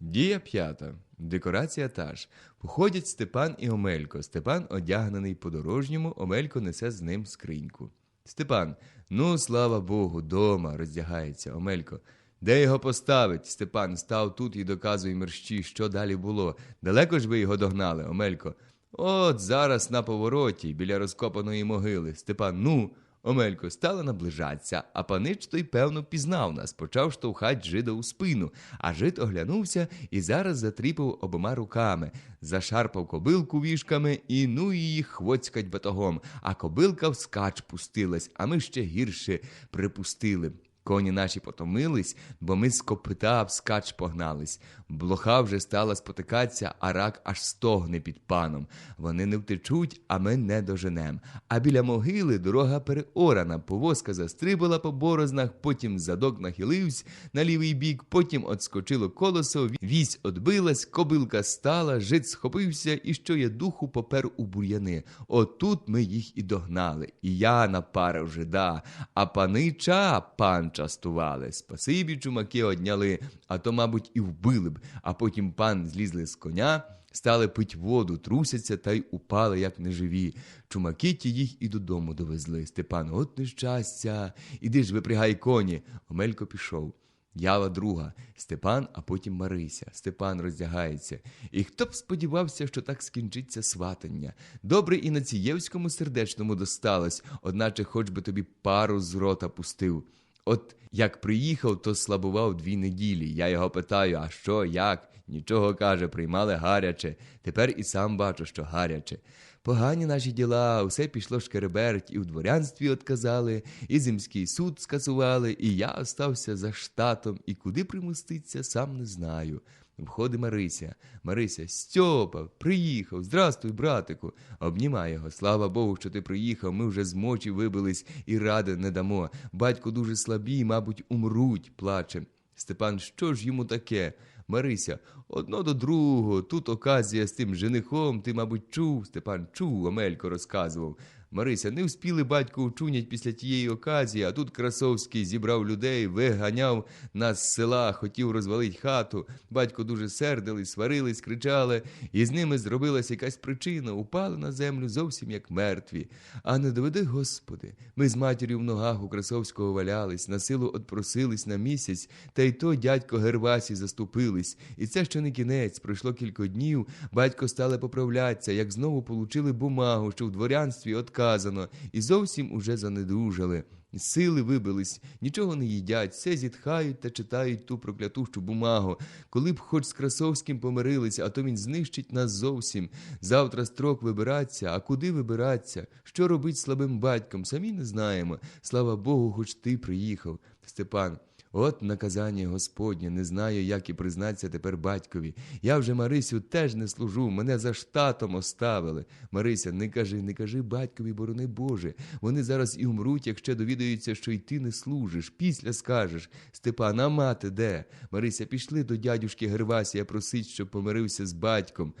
Дія п'ята. Декорація та ж. Походять Степан і Омелько. Степан одягнений по-дорожньому, Омелько несе з ним скриньку. Степан, ну слава Богу, дома роздягається. Омелько. Де його поставить? Степан став тут і доказує мерщі, що далі було. Далеко ж ви його догнали, Омелько. От зараз на повороті, біля розкопаної могили. Степан, ну. Омелько стала наближатися, а панич той, певно, пізнав нас, почав штовхать жида у спину, а жид оглянувся і зараз затріпав обома руками, зашарпав кобилку вішками і ну її хвоцькать батогом, а кобилка вскач пустилась, а ми ще гірше припустили. Коні наші потомились, бо ми з копита вскач погнались. Блоха вже стала спотикатися, а рак аж стогне під паном. Вони не втечуть, а ми не доженем. А біля могили дорога переорана, повозка застрибала по борознах, потім задок нахилився на лівий бік, потім отскочило колесо, вісь одбилась, кобилка стала, жит схопився і що є духу попер у бур'яни. Отут ми їх і догнали. І я напарив жида, а панича пан частували. Спасибі чумаки одняли, а то, мабуть, і вбили б. А потім пан злізли з коня, стали пить воду, трусяться та й упали, як неживі. Чумаки ті їх і додому довезли. Степан, от нещастя. Іди ж випрягай коні. Омелько пішов. Ява друга, Степан, а потім Марися. Степан роздягається. І хто б сподівався, що так скінчиться сватання? Добре і на цієвському сердечному досталось, одначе хоч би тобі пару з рота пустив. От як приїхав, то слабував дві неділі. Я його питаю, а що, як? Нічого каже, приймали гаряче. Тепер і сам бачу, що гаряче. Погані наші діла, усе пішло шкереберть, і в дворянстві отказали, і земський суд скасували, і я остався за штатом, і куди примуститься, сам не знаю. Входить Марися. Марися, Стьопа, приїхав. Здрастуй, братику. Обнімай його. Слава Богу, що ти приїхав. Ми вже з мочі вибились і ради не дамо. Батько дуже слабій, мабуть, умруть, плаче. Степан, що ж йому таке? Марися, одно до другого, тут оказія з тим женихом, ти, мабуть, чув. Степан чув, Омелько розказував. Марися, не вспіли батько учунять після тієї оказії, а тут Красовський зібрав людей, виганяв нас з села, хотів розвалить хату. Батько дуже сердились, сварились, кричали, і з ними зробилась якась причина, упали на землю зовсім як мертві. А не доведи, Господи, ми з матір'ю в ногах у Красовського валялись, на силу отпросились на місяць, та й то дядько Гервасі заступились. І це ще не кінець. Пройшло кілька днів, батько стали поправлятися, як знову получили бумагу, що в дворянстві от сказано, і зовсім уже занедужали. Сили вибились, нічого не їдять, все зітхають та читають ту проклятущу бумагу. Коли б хоч з Красовським помирилися, а то він знищить нас зовсім. Завтра строк вибиратися, а куди вибиратися? Що робить слабим батьком? Самі не знаємо. Слава Богу, хоч ти приїхав. Степан. От наказання Господнє, не знаю, як і признатися тепер батькові. Я вже Марисю теж не служу, мене за штатом оставили. Марися, не кажи, не кажи батькові, борони Боже. Вони зараз і умруть, якщо довідаються, що й ти не служиш. Після скажеш Степан, а мати де? Марися, пішли до дядюшки Гервасія просить, щоб помирився з батьком.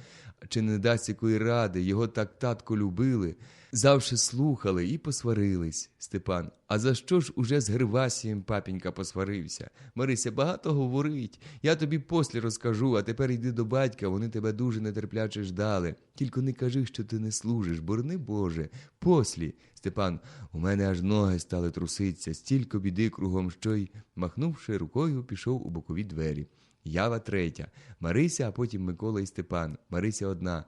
Чи не дасть якої ради, його так татко любили. Завше слухали і посварились, Степан. А за що ж уже з Гервасієм папінька посварився? Марися багато говорить. Я тобі послі розкажу, а тепер йди до батька, вони тебе дуже нетерпляче ждали. Тільки не кажи, що ти не служиш, борни Боже. Послі. Степан, у мене аж ноги стали труситися, стільки біди кругом, що й, махнувши рукою, пішов у бокові двері. Ява третя. Марися, а потім Микола і Степан. Марися одна.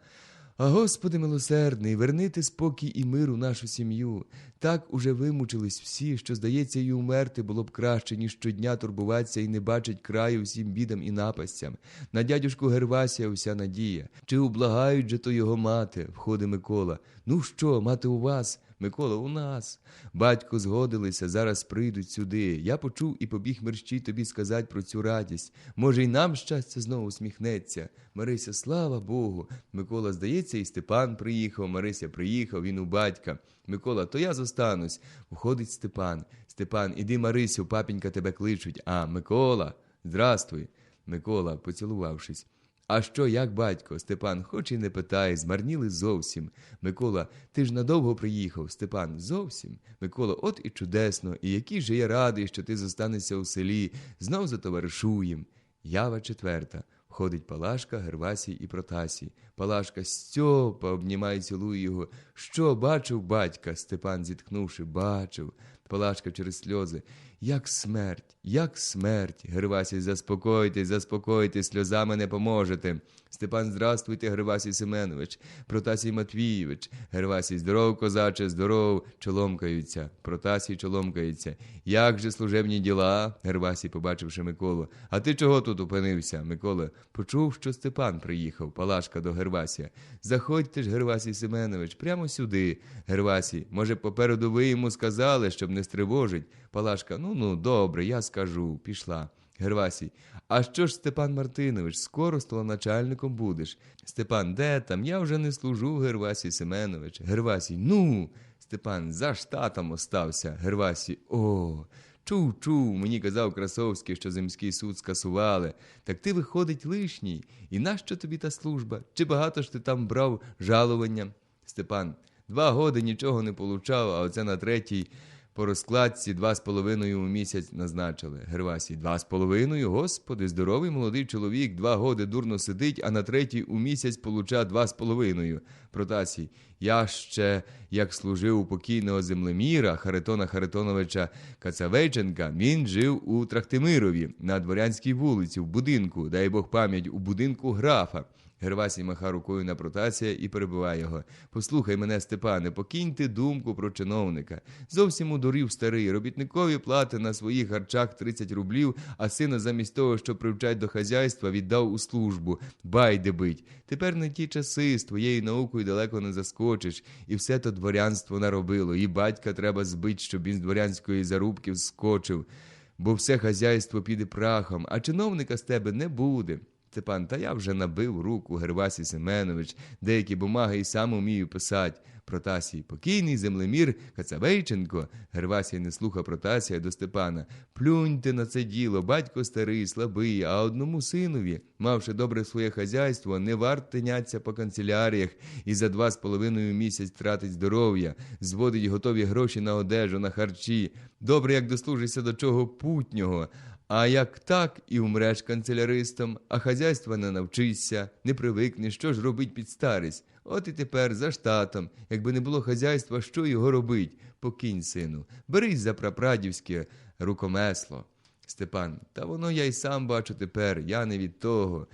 А Господи милосердний, вернити спокій і мир у нашу сім'ю. Так уже вимучились всі, що, здається, і умерти було б краще, ніж щодня турбуватися і не бачить краю всім бідам і напастям. На дядюшку Гервасія уся надія. Чи ублагають же то його мати? входить Микола. Ну що, мати у вас? Микола, у нас. Батько згодилися, зараз прийдуть сюди. Я почув і побіг мерщій тобі сказати про цю радість. Може, й нам щастя знову усміхнеться. Марися, слава Богу. Микола, здається, і Степан приїхав. Марися приїхав, він у батька. Микола, то я зостанусь. Входить Степан. Степан, іди, Марисю, папінька тебе кличуть. А, Микола, здрастуй. Микола, поцілувавшись. А що, як батько? Степан, хоч і не питай, змарніли зовсім. Микола, ти ж надовго приїхав. Степан, зовсім. Микола, от і чудесно, і який же я радий, що ти зостанешся у селі, знов затоваришуєм. Ява четверта. Ходить Палашка, Гервасій і Протасій. Палашка Стьопа обнімає, цілує його. Що бачив батька? Степан, зітхнувши, бачив. Палашка через сльози. Як смерть, як смерть. Гервасій, заспокойтесь, заспокойтесь, сльозами не поможете. Степан, здравствуйте, Гервасій Семенович, Протасій Матвійович. Гервасій, здоров, козаче, здоров, чоломкаються. Протасій чоломкається. Як же служебні діла? Гервасій, побачивши Миколу. А ти чого тут опинився? Микола почув, що Степан приїхав, Палашка до Гервасія. Заходьте ж, Гервасій Семенович, прямо сюди. Гервасій, може, попереду ви йому сказали, щоб не стривожить. Палашка, ну ну, добре, я скажу. Пішла. Гервасій, а що ж, Степан Мартинович, скоро столоначальником будеш? Степан, де там? Я вже не служу, Гервасій Семенович. Гервасій, ну. Степан, за штатом остався. Гервасій, о. Чув, чув, мені казав Красовський, що земський суд скасували. Так ти, виходить, лишній. І нащо тобі та служба? Чи багато ж ти там брав жалування? Степан, два годи нічого не получав, а оце на третій по розкладці два з половиною у місяць назначили. Гервасій, два з половиною? Господи, здоровий молодий чоловік, два годи дурно сидить, а на третій у місяць получа два з половиною. Протасій, я ще, як служив у покійного землеміра Харитона Харитоновича Кацавейченка, він жив у Трахтимирові на дворянській вулиці, в будинку, дай Бог пам'ять, у будинку графа. Гервасій маха рукою на Протасія і перебиває його. Послухай мене, Степане, покинь ти думку про чиновника. Зовсім удурів старий. Робітникові плати на своїх харчах 30 рублів, а сина замість того, щоб привчать до хазяйства, віддав у службу. Байде бить. Тепер не ті часи, з твоєю наукою далеко не заскочиш, і все то дворянство наробило. І батька треба збить, щоб він з дворянської зарубки вскочив. Бо все хазяйство піде прахом, а чиновника з тебе не буде. Степан, та я вже набив руку Гервасій Семенович, деякі бумаги і сам умію писати. Протасій, покійний землемір Кацавейченко. Гервасій не слухав Протасія до Степана. Плюньте на це діло, батько старий, слабий, а одному синові, мавши добре своє хазяйство, не варт тиняться по канцеляріях і за два з половиною місяць тратить здоров'я, зводить готові гроші на одежу, на харчі. Добре, як дослужишся до чого путнього. А як так і умреш канцеляристом, а хазяйства не навчишся, не привикнеш, що ж робить під старість. От і тепер за штатом, якби не було хазяйства, що його робить? Покинь, сину, берись за прапрадівське рукомесло. Степан, та воно я й сам бачу тепер, я не від того.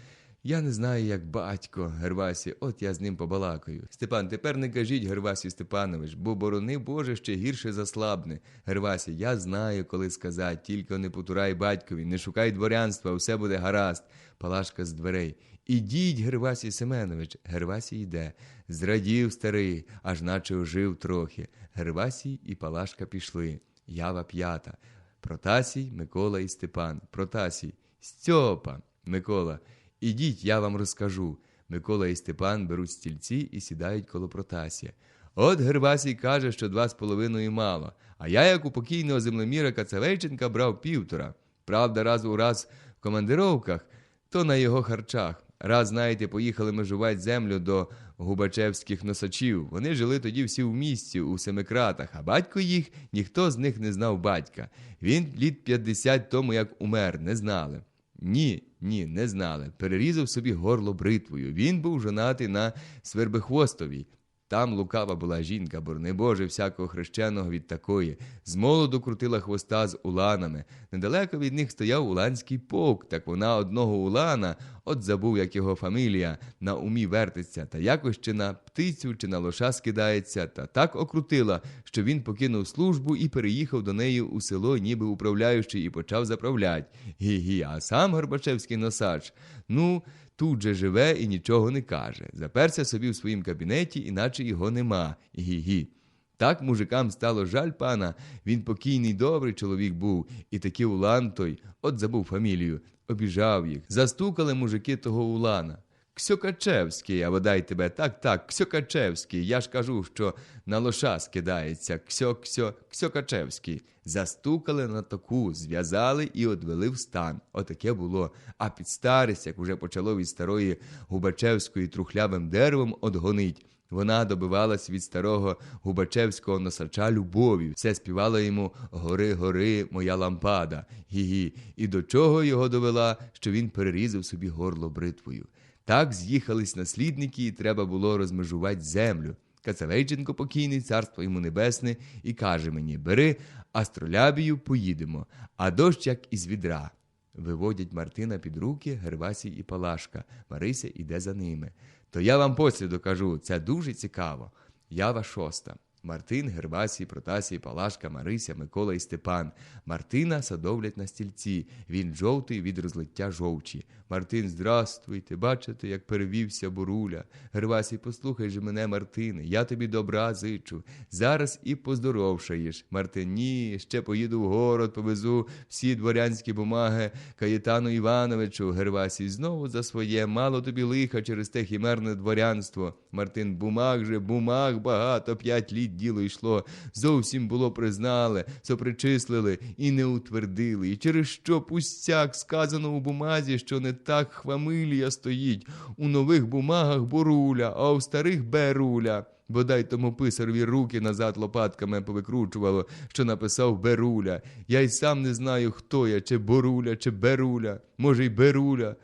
Я не знаю, як батько, Гервасі, от я з ним побалакаю. Степан, тепер не кажіть, Гервасі Степанович, бо борони Боже ще гірше заслабне. Гервасі, я знаю, коли сказати, тільки не потурай батькові, не шукай дворянства, все буде гаразд. Палашка з дверей. Ідіть, Гервасій Семенович. Гервасій йде. Зрадів старий, аж наче ожив трохи. Гервасій і Палашка пішли. Ява п'ята. Протасій, Микола і Степан. Протасій. Стьопа. Микола. Ідіть, я вам розкажу. Микола і Степан беруть стільці і сідають коло Протасія. От Гервасій каже, що два з половиною мало, а я, як у покійного землеміра Кацавейченка, брав півтора. Правда, раз у раз в командировках, то на його харчах. Раз, знаєте, поїхали межувати землю до губачевських носачів. Вони жили тоді всі в місті, у семикратах, а батько їх ніхто з них не знав батька. Він літ 50 тому, як умер, не знали. Ні, ні, не знали. Перерізав собі горло бритвою. Він був жонатий на Свербихвостовій. Там лукава була жінка, борни Боже, всякого хрещеного від такої. З молоду крутила хвоста з уланами. Недалеко від них стояв уланський полк, так вона одного улана, от забув, як його фамілія, на умі вертиться, та якось чи на птицю, чи на лоша скидається, та так окрутила, що він покинув службу і переїхав до неї у село, ніби управляючий, і почав заправлять. Гі-гі, а сам Горбачевський носач. Ну тут же живе і нічого не каже. Заперся собі в своїм кабінеті, іначе його нема. Гі-гі. Так мужикам стало жаль пана, він покійний добрий чоловік був, і такий улан той, от забув фамілію, обіжав їх. Застукали мужики того улана. Ксьокачевський, а бодай тебе, так, так, Ксьокачевський. Я ж кажу, що на лоша скидається. Ксьо, ксьо, Ксьокачевський. Застукали на таку, зв'язали і одвели в стан. Отаке було. А під старість, як уже почало від старої Губачевської трухлявим деревом, одгонить. Вона добивалась від старого губачевського носача любові, все співала йому Гори, гори, моя лампада. Гі-гі. І до чого його довела, що він перерізав собі горло бритвою. Так з'їхались наслідники, і треба було розмежувати землю. Кацавейченко покійний, царство йому небесне, і каже мені: бери астролябію, поїдемо, а дощ як із відра. Виводять Мартина під руки, Гервасій і Палашка. Марися іде за ними. То я вам посліду кажу, це дуже цікаво. Ява шоста. Мартин, Гервасій, Протасій, Палашка, Марися, Микола і Степан. Мартина садовлять на стільці. Він жовтий від розлиття жовчі. Мартин, здрастуйте, бачите, як перевівся буруля. Гервасій, послухай же мене, Мартине, я тобі добра зичу. Зараз і поздоровшаєш. Мартин, ні, ще поїду в город, повезу всі дворянські бумаги Каєтану Івановичу. Гервасій, знову за своє, мало тобі лиха через те хімерне дворянство. Мартин, бумаг же, бумаг багато, п'ять літ діло йшло. Зовсім було признали, сопричислили і не утвердили. І через що пустяк сказано у бумазі, що не так хвамилія стоїть. У нових бумагах боруля, а у старих беруля. Бодай тому писарові руки назад лопатками повикручувало, що написав Беруля. Я й сам не знаю, хто я, чи Боруля, чи Беруля, може, й Беруля.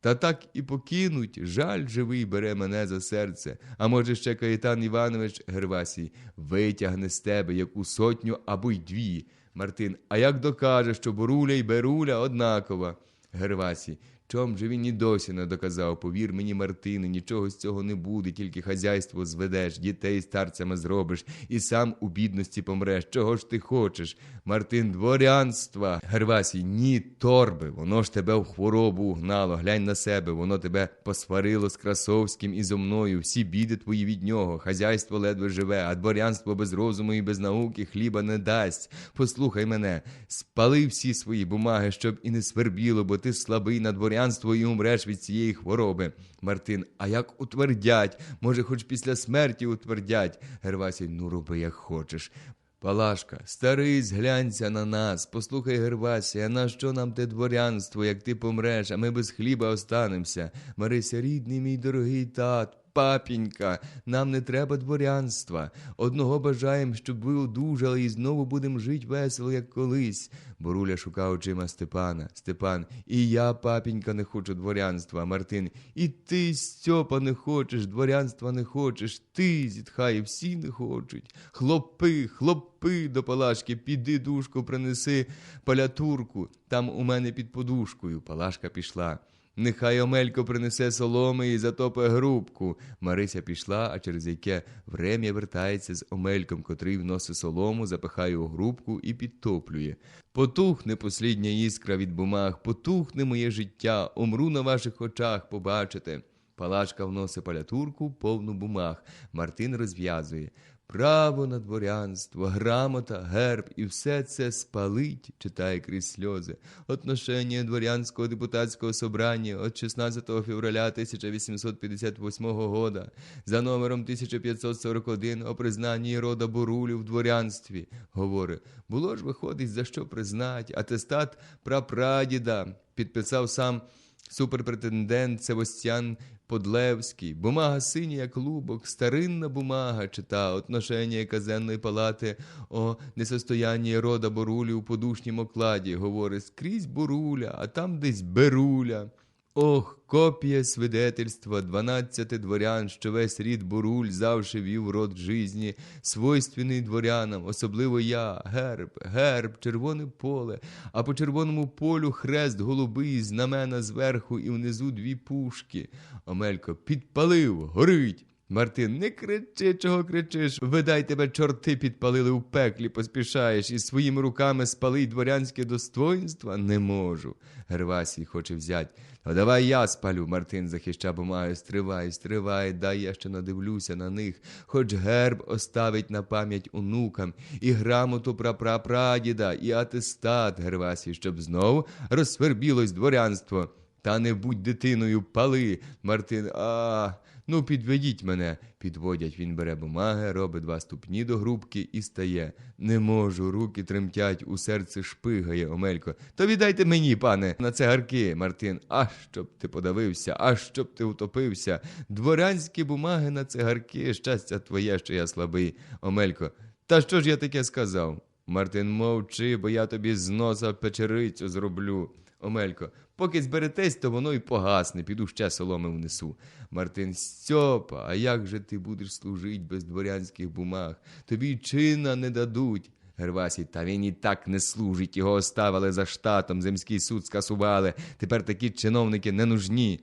Та так і покинуть, жаль живий бере мене за серце. А може, ще Каїтан Іванович Гервасій витягне з тебе яку сотню або й дві. Мартин, а як докаже, що Боруля й Беруля однакова? Гервасій, чом же він і досі не доказав, повір мені, Мартине, нічого з цього не буде, тільки хазяйство зведеш, дітей старцями зробиш, і сам у бідності помреш. Чого ж ти хочеш? Мартин, дворянства. Гервасій, ні, торби, воно ж тебе в хворобу угнало. Глянь на себе, воно тебе посварило з Красовським і зо мною. Всі біди твої від нього. Хазяйство ледве живе, а дворянство без розуму і без науки хліба не дасть. Послухай мене, спали всі свої бумаги, щоб і не свербіло, бо ти слабий на дворянство і умреш від цієї хвороби. Мартин, а як утвердять? Може, хоч після смерті утвердять. Гервасій, ну роби, як хочеш. Палашка, старий, зглянься на нас, послухай, Гервасія, на що нам те дворянство, як ти помреш, а ми без хліба останемося. Марися, рідний мій дорогий тат, папінька, нам не треба дворянства. Одного бажаєм, щоб ви одужали і знову будемо жити весело, як колись. Боруля шукав очима Степана. Степан, і я, папінька, не хочу дворянства. Мартин, і ти, Стьопа, не хочеш, дворянства не хочеш. Ти, зітхає, всі не хочуть. Хлопи, хлопи до Палашки, піди душку, принеси палятурку. Там у мене під подушкою. Палашка пішла. Нехай Омелько принесе соломи і затопе грубку. Марися пішла, а через яке врем'я вертається з Омельком, котрий вносить солому, запихає у грубку і підтоплює. Потухне послідня іскра від бумаг, потухне моє життя, умру на ваших очах, побачите. Палашка вносить палятурку, повну бумаг. Мартин розв'язує. Право на дворянство, грамота, герб і все це спалить, читає крізь сльози. Отношення дворянського депутатського собрання от 16 февраля 1858 года за номером 1541 о признанні рода Бурулю в дворянстві. Говорить, було ж виходить, за що признать, атестат прапрадіда підписав сам суперпретендент Севостян Подлевський, бумага синя, як лубок, старинна бумага чита отношення казенної палати о несостоянні рода Борулі у подушнім окладі. Говорить скрізь Боруля, а там десь Беруля. Ох, копія свидетельства дванадцяти дворян, що весь рід Буруль завше вів род жизні, свойственний дворянам, особливо я, герб, герб, червоне поле, а по червоному полю хрест голубий, знамена зверху і внизу дві пушки. Омелько підпалив, горить. Мартин, не кричи, чого кричиш. Видай тебе, чорти підпалили у пеклі, поспішаєш і своїми руками спалить дворянське достоинство? Не можу. Гервасій хоче взять. Ну давай я спалю. Мартин захища бумагою. Стривай, стривай, дай я ще надивлюся на них. Хоч герб оставить на пам'ять онукам, і грамоту прапрапрадіда, і атестат Гервасій, щоб знов розсвербілось дворянство. Та не будь дитиною, пали. Мартин, а. Ну, підведіть мене. Підводять, він бере бумаги, робить два ступні до грубки і стає. Не можу, руки тремтять, у серце шпигає, Омелько. То віддайте мені, пане, на цигарки, Мартин. А щоб ти подавився, а щоб ти утопився. Дворянські бумаги на цигарки, щастя твоє, що я слабий, Омелько. Та що ж я таке сказав? Мартин, мовчи, бо я тобі з носа печерицю зроблю. Омелько, поки зберетесь, то воно й погасне, піду ще соломи внесу. Мартин, Стьопа, а як же ти будеш служить без дворянських бумаг? Тобі чина не дадуть. Гервасій, та він і так не служить, його оставили за штатом, земський суд скасували. Тепер такі чиновники не нужні.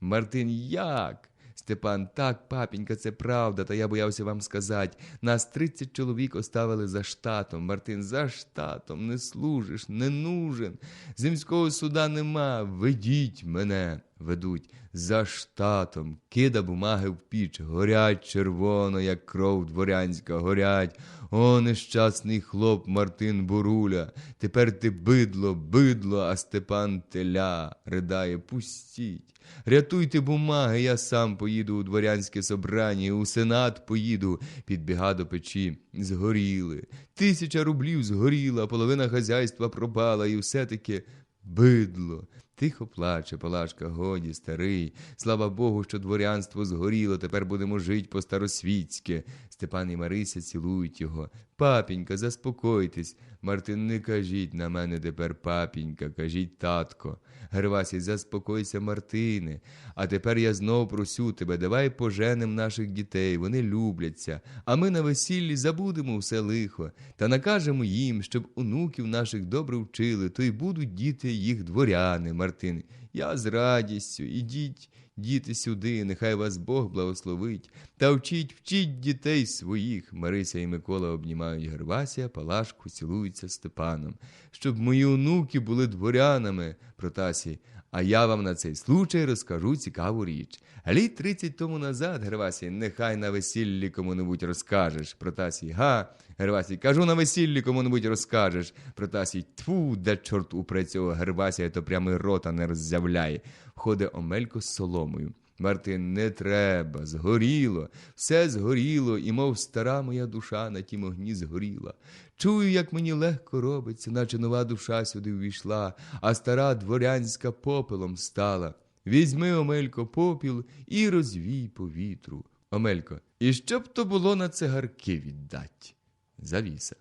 Мартин, як? Степан, так, папінька, це правда, та я боявся вам сказати. Нас 30 чоловік оставили за штатом. Мартин, за штатом не служиш, не нужен. Земського суда нема. Ведіть мене. Ведуть за штатом, кида бумаги в піч, горять червоно, як кров дворянська, горять. О, нещасний хлоп Мартин Боруля. Тепер ти бидло, бидло, а Степан теля. Ридає, пустіть. Рятуйте бумаги, я сам поїду у дворянське собрання, у сенат поїду. Підбіга до печі. Згоріли. Тисяча рублів згоріла, половина хазяйства пропала, і все-таки бидло. Тихо плаче Палашка, годі, старий. Слава Богу, що дворянство згоріло, тепер будемо жить по-старосвітськи. Степан і Марися цілують його. Папінька, заспокойтесь. Мартин, не кажіть на мене тепер папінька, кажіть татко. Гервасій, заспокойся, Мартине. А тепер я знов просю тебе, давай поженем наших дітей, вони любляться, а ми на весіллі забудемо все лихо та накажемо їм, щоб онуків наших добре вчили, то й будуть діти їх дворяни, Мартин. Я з радістю, ідіть, діти сюди, нехай вас Бог благословить, та вчіть, вчіть дітей своїх. Марися і Микола обнімають Гервасія, Палашку, цілуються Степаном. Щоб мої онуки були дворянами, Протасій. А я вам на цей случай розкажу цікаву річ. Літ тридцять тому назад, Гервасій, нехай на весіллі кому-небудь розкажеш. Протасій, га, Гервасій, кажу на весіллі кому-небудь розкажеш. Протасій, тьфу, де чорт упре цього Гервасія, то прямо рота не роззявляє. Входить Омелько з соломою. Мартин, не треба, згоріло, все згоріло, і мов стара моя душа на тім огні згоріла. Чую, як мені легко робиться, наче нова душа сюди увійшла, а стара дворянська попелом стала. Візьми, Омелько, попіл і розвій по вітру. Омелько, і що б то було на цигарки віддать? Завіса.